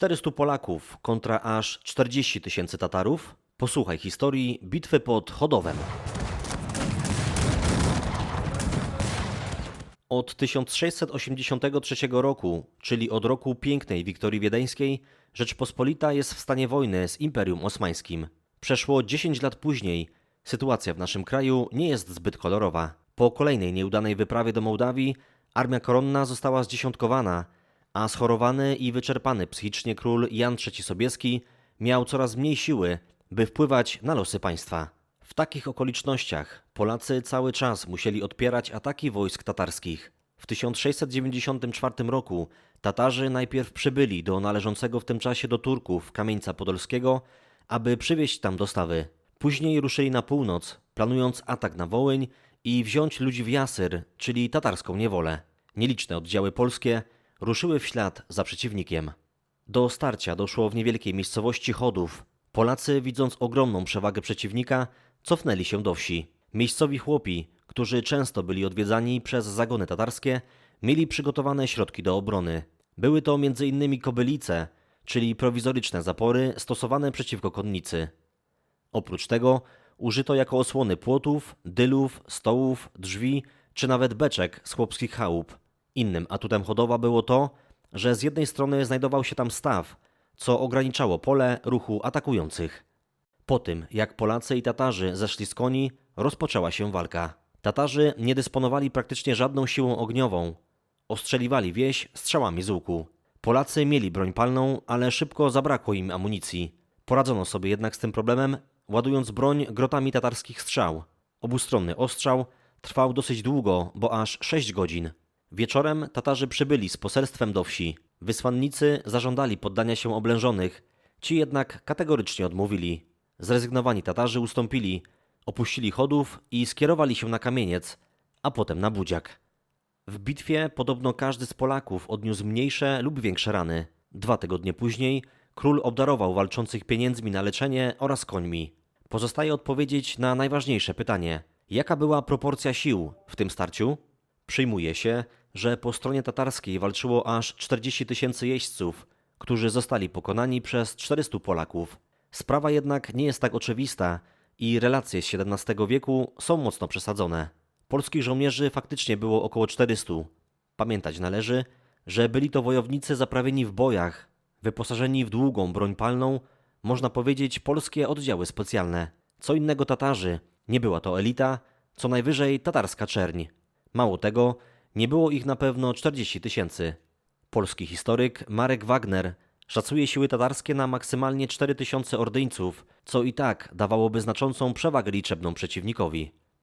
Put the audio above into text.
400 Polaków kontra aż 40 tysięcy Tatarów? Posłuchaj historii bitwy pod Chodowem. Od 1683 roku, czyli od roku pięknej Wiktorii Wiedeńskiej, Rzeczpospolita jest w stanie wojny z Imperium Osmańskim. Przeszło 10 lat później sytuacja w naszym kraju nie jest zbyt kolorowa. Po kolejnej nieudanej wyprawie do Mołdawii armia koronna została zdziesiątkowana, a schorowany i wyczerpany psychicznie król Jan III Sobieski miał coraz mniej siły, by wpływać na losy państwa. W takich okolicznościach Polacy cały czas musieli odpierać ataki wojsk tatarskich. W 1694 roku Tatarzy najpierw przybyli do należącego w tym czasie do Turków Kamieńca Podolskiego, aby przywieźć tam dostawy. Później ruszyli na północ, planując atak na Wołyń i wziąć ludzi w Jasyr, czyli tatarską niewolę. Nieliczne oddziały polskie ruszyły w ślad za przeciwnikiem. Do starcia doszło w niewielkiej miejscowości Chodów. Polacy, widząc ogromną przewagę przeciwnika, cofnęli się do wsi. Miejscowi chłopi, którzy często byli odwiedzani przez zagony tatarskie, mieli przygotowane środki do obrony. Były to m.in. kobylice, czyli prowizoryczne zapory stosowane przeciwko konnicy. Oprócz tego użyto jako osłony płotów, dylów, stołów, drzwi czy nawet beczek z chłopskich chałup. Innym atutem Chodowa było to, że z jednej strony znajdował się tam staw, co ograniczało pole ruchu atakujących. Po tym, jak Polacy i Tatarzy zeszli z koni, rozpoczęła się walka. Tatarzy nie dysponowali praktycznie żadną siłą ogniową. Ostrzeliwali wieś strzałami z łuku. Polacy mieli broń palną, ale szybko zabrakło im amunicji. Poradzono sobie jednak z tym problemem, ładując broń grotami tatarskich strzał. Obustronny ostrzał trwał dosyć długo, bo aż 6 godzin. Wieczorem Tatarzy przybyli z poselstwem do wsi. Wysłannicy zażądali poddania się oblężonych, ci jednak kategorycznie odmówili. Zrezygnowani Tatarzy ustąpili, opuścili chodów i skierowali się na kamieniec, a potem na budziak. W bitwie podobno każdy z Polaków odniósł mniejsze lub większe rany. Dwa tygodnie później król obdarował walczących pieniędzmi na leczenie oraz końmi. Pozostaje odpowiedzieć na najważniejsze pytanie: jaka była proporcja sił w tym starciu? Przyjmuje się, że po stronie tatarskiej walczyło aż 40 tysięcy jeźdźców, którzy zostali pokonani przez 400 Polaków. Sprawa jednak nie jest tak oczywista i relacje z XVII wieku są mocno przesadzone. Polskich żołnierzy faktycznie było około 400. Pamiętać należy, że byli to wojownicy zaprawieni w bojach, wyposażeni w długą broń palną, można powiedzieć polskie oddziały specjalne. Co innego Tatarzy, nie była to elita, co najwyżej tatarska czerń. Mało tego, nie było ich na pewno 40 tysięcy. Polski historyk Marek Wagner szacuje siły tatarskie na maksymalnie 4 tysiące ordyńców, co i tak dawałoby znaczącą przewagę liczebną przeciwnikowi.